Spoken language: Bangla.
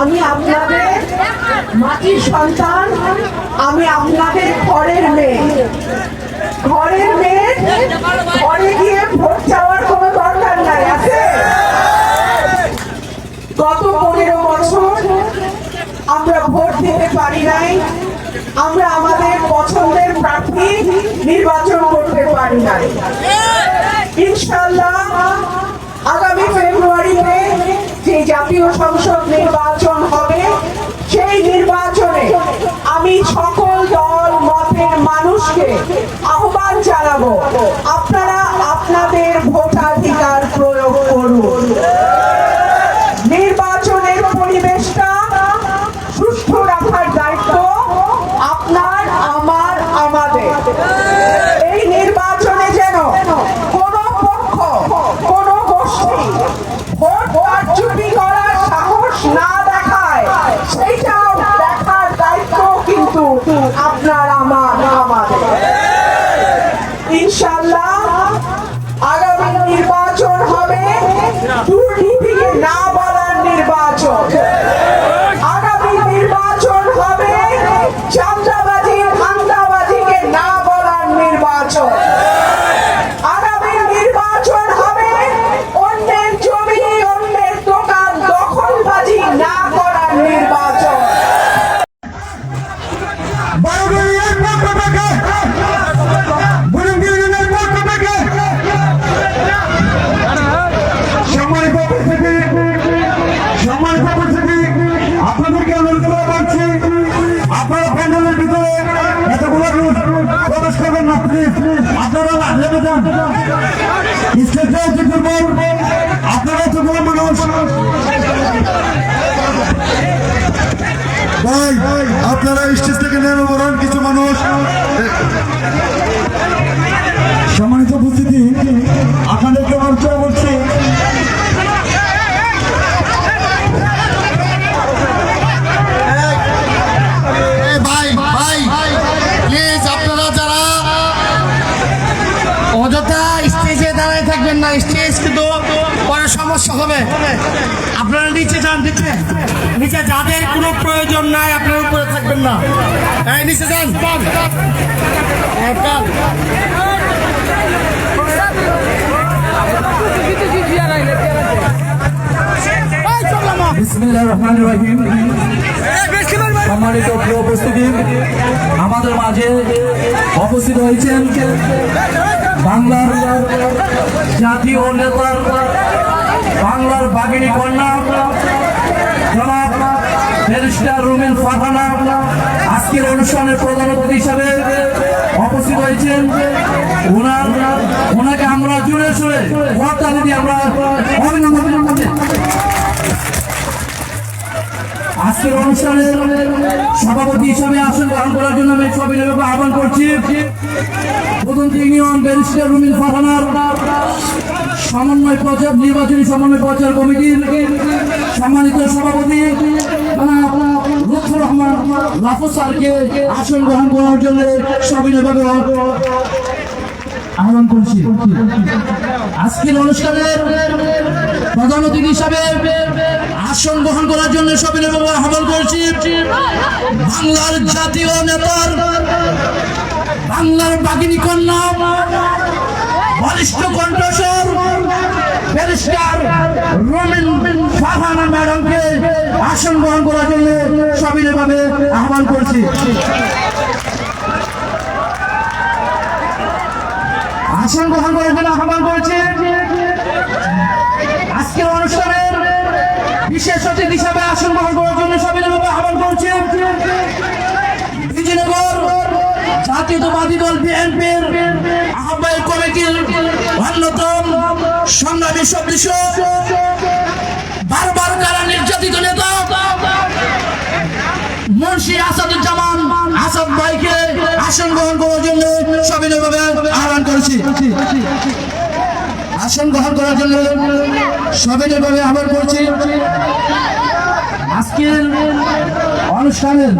আমি আপনাদের মাটির সন্তান, আমি আপনাদের ঘরের মেয়ে। ঘরের মেয়ে, ঘরে গিয়ে ভোট চাওয়ার কোনো দরকার নাই, আছে? গত পনেরো বছর আমরা ভোট দিতে পারি নাই, আমরা আমাদের পছন্দের প্রার্থী নির্বাচন করতে পারি নাই। ইনশাল্লাহ মানুষকে আহ্বান জানাব, আপনারা আপনাদের ভোটাধিকার প্রয়োগ করুন। পক্ষ, কোন সাহস না দেখায় দেখার দায়িত্ব কিন্তু আপনার, আমার। আপনারা নেমে যান। স্টেজে উঠে করবেন আপনারা এতগুলো মানুষ। ভাই আপনারা স্টেজ থেকে নেমে হবে। আপনারা নিচে যান নিচে। নিচে যাদের কোনো প্রয়োজন নাই আপনারা উপরে থাকবেন না। এই নিচে যান। হ্যাঁ, যান। এই, বিসমিল্লাহির রহমানির রহিম। সম্মানিত প্রিয় উপস্থিতি আমাদের মাঝে উপস্থিত হয়েছেন বাংলার জাতীয় নেতার বাংলার বাগিনী কন্যা, জনাব ব্যারিস্টার রুমিন ফারহানা, আজকের অনুষ্ঠানের প্রধান অতিথি হিসাবে উপস্থিত হয়েছেন ওনার ওনাকে আমরা জুড়ে শুনে ভোটতালি দিয়ে আমরা অভিনন্দন। আজকের অনুষ্ঠানের সভাপতি হিসাবে আসন গ্রহণ করার জন্য আমি সবিনয়কে আহ্বান করছি প্রথমত ইউনিয়ন ব্যারিস্টার রুমিন ফারহানার সমন্বয় প্রচার, নির্বাচনী সমন্বয় প্রচার কমিটির সম্মানিত সভাপতি আসন গ্রহণ করার জন্য সবিনয়ভাবে আহ্বান করছি। আজকের অনুষ্ঠানের প্রধান অতিথি হিসাবে আসন গ্রহণ করার জন্য সবিনয়ভাবে আহ্বান করছি। বাংলার জাতীয় নেতার, বাংলার বাগিনী কন্যা ব্যারিস্টার রমিন ফাহানা ম্যাডামকে আসন গ্রহণ করার জন্য সবিনয়ভাবে আহ্বান করছি। আসন গ্রহণ করার জন্য আহ্বান করছি। আজকের অনুষ্ঠানের বিশেষ অতিথি হিসাবে আসন গ্রহণ করার জন্য সবিনয়ভাবে আহ্বান করছি বিজয়নগর জাতীয়তাবাদী দল বিএনপির আহ্বায়ক কমিটির অন্যতম সংগ্রামী সদস্য, বারবার তারা নির্যাতিত নেতা? মুন্সি আসাদুজ্জামান আসাদ ভাইকে আসন গ্রহণ করার জন্য সবিনয়ভাবে আহ্বান করেছি। আসন গ্রহণ করার জন্য সবিনয়ভাবে আহ্বান করছি। আজকের অনুষ্ঠানের